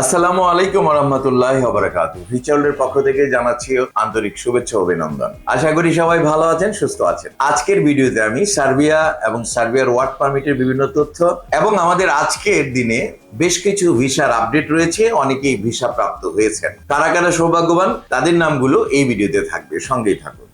আসসালামু আলাইকুম রহমতুল্লাহ বারাকাতু ফিচার্লের পক্ষ থেকে জানাচ্ছি আন্তরিক শুভেচ্ছা অভিনন্দন। আশা করি সবাই ভালো আছেন, সুস্থ আছেন। আজকের ভিডিওতে আমি সার্বিয়া এবং সার্বিয়ার ওয়ার্ক পারমিটের বিভিন্ন তথ্য এবং আমাদের আজকের দিনে বেশ কিছু ভিসার আপডেট রয়েছে, অনেকেই ভিসা প্রাপ্ত হয়েছেন। কারা কারা সৌভাগ্যবান, তাদের নামগুলো এই ভিডিওতে থাকবে, সঙ্গেই থাকুন।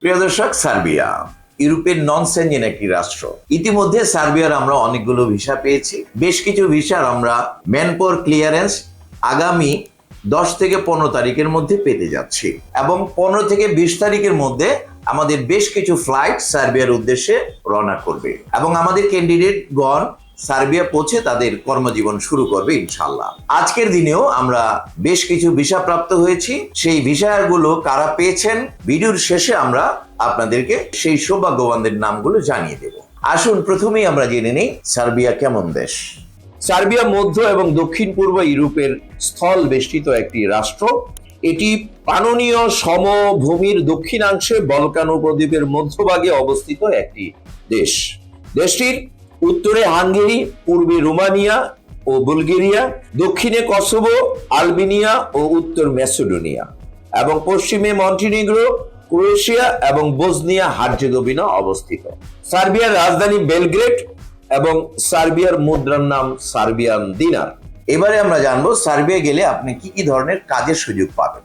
প্রিয় দর্শক, সার্বিয়া। ইউরোপের নন সেঞ্জেন একটি রাষ্ট্র। ইতিমধ্যে সার্বিয়ার আমরা অনেকগুলো ভিসা পেয়েছি। বেশ কিছু ভিসার আমরা ম্যানপোর ক্লিয়ারেন্স আগামী দশ থেকে পনেরো তারিখের মধ্যে পেতে যাচ্ছি। এবং পনেরো থেকে বিশ তারিখের মধ্যে আমাদের বেশ কিছু ফ্লাইট সার্বিয়ার উদ্দেশ্যে রওনা করবে। এবং আমাদের ক্যান্ডিডেট ক্যান্ডিডেটগণ সার্বিয়া পৌঁছে তাদের কর্মজীবন শুরু করবে ইনশাল্লাহ আজকের দিনেও আমরা বেশ কিছু ভিসা প্রাপ্ত হয়েছি। সেই ভিসাগুলো কারা পেয়েছেন ভিডিওর শেষে আমরা আপনাদেরকে সেই সৌভাগ্যবানদের নামগুলো জানিয়ে দেব। আসুন, প্রথমেই আমরা জেনে নিই সার্বিয়া কেমন দেশ। সার্বিয়া মধ্য এবং দক্ষিণ পূর্ব ইউরোপের স্থল বেষ্টিত একটি রাষ্ট্র। এটি পাননীয় সমভূমির দক্ষিণাংশে বলকান উপদ্বীপের মধ্যভাগে অবস্থিত একটি দেশ। দেশটির উত্তরে হাঙ্গেরি, পূর্বে রোমানিয়া ও বুলগেরিয়া, দক্ষিণে কসোভো, আলবেনিয়া ও উত্তর ম্যাসেডোনিয়া এবং পশ্চিমে মন্টিনিগ্রো, ক্রোয়েশিয়া এবং বোসনিয়া হার্জেগোভিনা অবস্থিত। সার্বিয়ার রাজধানী বেলগ্রেড এবং সার্বিয়ার মুদ্রার নাম সার্বিয়ান দিনার। এবারে আমরা জানব সার্বিয়া গেলে আপনি কি কি ধরনের কাজের সুযোগ পাবেন।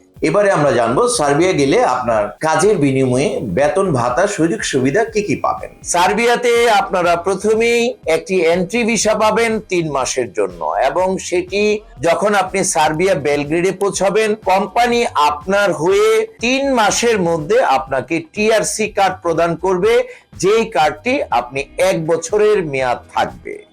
এবারে আমরা জানব সার্বিয়া গেলে আপনার কাজের বিনিময়ে বেতন, ভাতা, সুযোগ সুবিধা কি কি পাবেন? সার্বিয়াতে আপনারা প্রথমেই একটি এন্ট্রি ভিসা পাবেন তিন মাসের জন্য এবং সেটি যখন আপনি সার্বিয়া বেলগ্রেডে পৌঁছাবেন, কোম্পানি আপনার হয়ে তিন মাসের মধ্যে আপনাকে টিআরসি কার্ড প্রদান করবে, যেই কার্ডটি আপনি এক বছরের মেয়াদ থাকবে।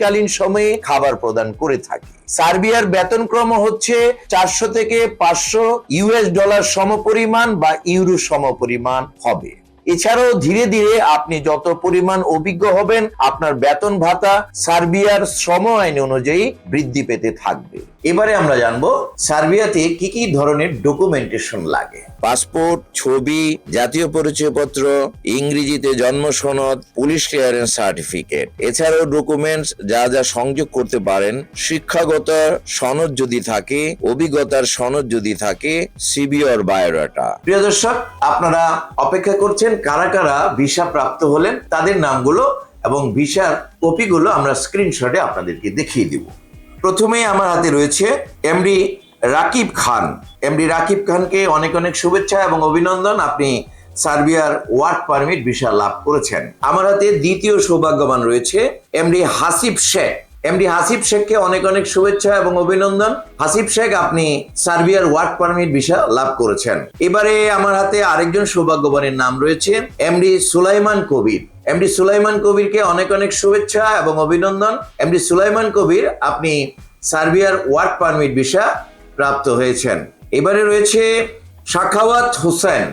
ডিউটিকালীন সময়ে খাবার প্রদান করে থাকে। সার্বিয়ার বেতনক্রম হচ্ছে চারশো থেকে পাঁচশো ইউএস ডলার সমপরিমাণ বা ইউরো সমপরিমাণ হবে। এছাড়াও ধীরে ধীরে আপনি যত পরিমাণ অভিজ্ঞ হবেন আপনার বেতন ভাতা সার্বিয়ার শ্রম আইন অনুযায়ী বৃদ্ধি পেতে থাকবে। এবারে আমরা জানব সার্বিয়াতে কি কি ধরনের ডকুমেন্টেশন লাগে। পাসপোর্ট ছবি জাতীয় পরিচয়পত্র ইংরেজিতে জন্ম সনদ পুলিশ ক্লিয়ারেন্স সার্টিফিকেট এছাড়াও ডকুমেন্টস যা যা সংযোগ করতে পারেন শিক্ষাগত সনদ যদি থাকে অভিজ্ঞতার সনদ যদি থাকে সিবিওর বায়োডাটা প্রিয় দর্শক আপনারা অপেক্ষা করছেন কারা কারা ভিসা প্রাপ্ত হলেন, তাদের নামগুলো এবং ভিসার কপিগুলো আমরা স্ক্রিনশটে আপনাদেরকে দেখিয়ে দিব। প্রথমে আমার হাতে রয়েছে এমডি রাকিব খান। এমডি রাকিব খানকে অনেক অনেক শুভেচ্ছা এবং অভিনন্দন, আপনি সার্বিয়ার ওয়ার্ক পারমিট ভিসা লাভ করেছেন। আমার হাতে দ্বিতীয় সৌভাগ্যবান রয়েছে এমডি হাসিব শেখ। এমডি হাসিব শেখকে অনেক অনেক শুভেচ্ছা এবং অভিনন্দন। হাসিব শেখ, আপনি সার্বিয়ার ওয়ার্ক পারমিট ভিসা লাভ করেছেন। এবারে আমার হাতে আরেকজন সৌভাগ্যবানের নাম রয়েছে এমডি সুলাইমান কবির। এমডি সুলাইমান কবিরকে অনেক অনেক শুভেচ্ছা এবং অভিনন্দন। এমডি সুলাইমান কবির, আপনি সার্বিয়ার ওয়ার্ক পারমিট ভিসা প্রাপ্ত হয়েছেন। এবারে রয়েছে শাখাওয়াত হোসেন।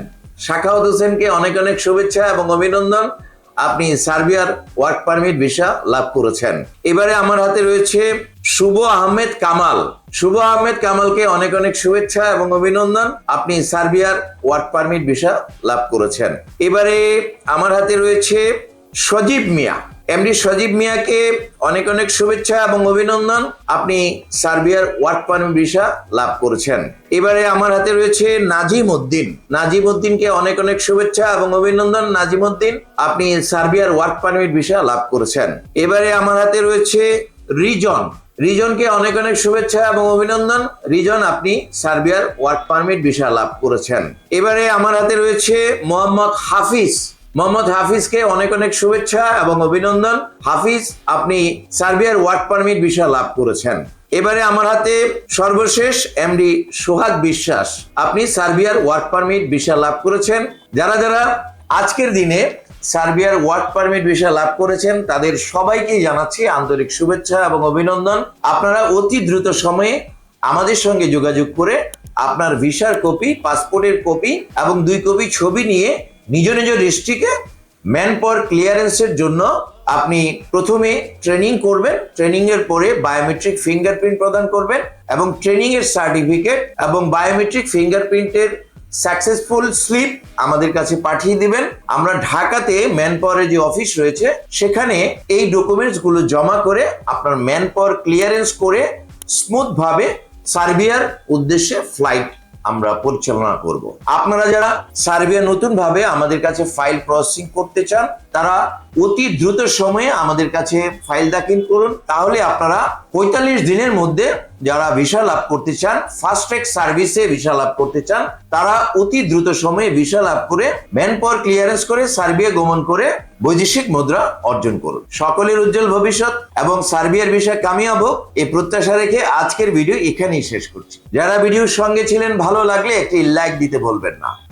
শাখাওয়াত হোসেনকে অনেক অনেক শুভেচ্ছা এবং অভিনন্দন। আপনি সার্বিয়ার ওয়ার্ক পারমিট ভিসা লাভ করেছেন। এবারে আমার হাতে রয়েছে শুভ আহমেদ কামাল। শুভ আহমেদ কামালকে অনেক অনেক শুভেচ্ছা এবং অভিনন্দন। আপনি সার্বিয়ার ওয়ার্ক পারমিট ভিসা লাভ করেছেন। এবারে আমার হাতে রয়েছে সজীব মিয়া। এমডি সজীব মিয়াকে অনেক অনেক শুভেচ্ছা এবং অভিনন্দন। আপনি সার্বিয়ার ওয়ার্ক পারমিট ভিসা লাভ করেছেন। এবারে আমার হাতে রয়েছে নাজিম উদ্দিন নাজিম উদ্দিনকে অনেক অনেক শুভেচ্ছা এবং অভিনন্দন। নাজিম উদ্দিন আপনি সার্বিয়ার ওয়ার্ক পারমিট ভিসা লাভ করেছেন। এবারে আমার হাতে রয়েছে রিজন। রিজনকে অনেক অনেক শুভেচ্ছা এবং অভিনন্দন। রিজন, আপনি সার্বিয়ার ওয়ার্ক পারমিট ভিসা লাভ করেছেন। এবারে আমার হাতে রয়েছে মোহাম্মদ হাফিজ। মোহাম্মদ হাফিজকে অনেক অনেক শুভেচ্ছা এবং অভিনন্দন। হাফিজ, আপনি সার্বিয়ার ওয়ার্ক পারমিট বিষয় লাভ করেছেন। এবারে আমার হাতে সর্বশেষ এমডি সোহাগ বিশ্বাস। আপনি সার্বিয়ার ওয়ার্ক পারমিট ভিসা লাভ করেছেন। যারা যারা আজকের দিনে সার্বিয়ার ওয়ার্ক পারমিট ভিসা লাভ করেছেন, তাদের সবাইকেই জানাচ্ছি আন্তরিক শুভেচ্ছা এবং অভিনন্দন। আপনারা অতি দ্রুত সময়ে আমাদের সঙ্গে যোগাযোগ করে আপনার ভিসার কপি, পাসপোর্টের কপি এবং দুই কপি ছবি নিয়ে নিজ নিজ ডিস্ট্রিক্টে ম্যান পাওয়ার ক্লিয়ারেন্সের জন্য আপনি প্রথমে ট্রেনিং করবেন ট্রেনিং এর পরে বায়োমেট্রিক ফিঙ্গারপ্রিন্ট প্রদান করবেন এবং ট্রেনিং এর সার্টিফিকেট এবং বায়োমেট্রিক ফিঙ্গারপ্রিন্টের সাকসেসফুল স্লিপ আমাদের কাছে পাঠিয়ে দিবেন। আমরা ঢাকাতে ম্যান পাওয়ারের যে অফিস রয়েছে, সেখানে এই ডকুমেন্টসগুলো জমা করে আপনার ম্যান পাওয়ার ক্লিয়ারেন্স করে স্মুথ ভাবে সার্বিয়ার উদ্দেশ্যে ফ্লাইট আমরা পরিচালনা করব। আপনারা যারা সার্ভে নতুন ভাবে আমাদের কাছে ফাইল প্রসেসিং করতে চান তারা অতি দ্রুত সময়ে আমাদের কাছে ফাইল দাখিল করুন। তাহলে আপনারা পঁয়তাল্লিশ দিনের মধ্যে যারা ভিসা লাভ করতে চান ফাস্ট ট্র্যাক সার্ভিসে ভিসা লাভ করতে চান, তারা অতি দ্রুত সময়ে ভিসা লাভ করে ম্যান পাওয়ার ক্লিয়ারেন্স করে সার্বিয়া গমন করে বৈদেশিক মুদ্রা অর্জন করুন। সকলের উজ্জ্বল ভবিষ্যৎ এবং সার্বিয়ার বিষয়ে কামিয়াব হোক এই প্রত্যাশা রেখে আজকের ভিডিও এখানেই শেষ করছি। যারা ভিডিওর সঙ্গে ছিলেন, ভালো লাগলে একটি লাইক দিতে বলবেন না।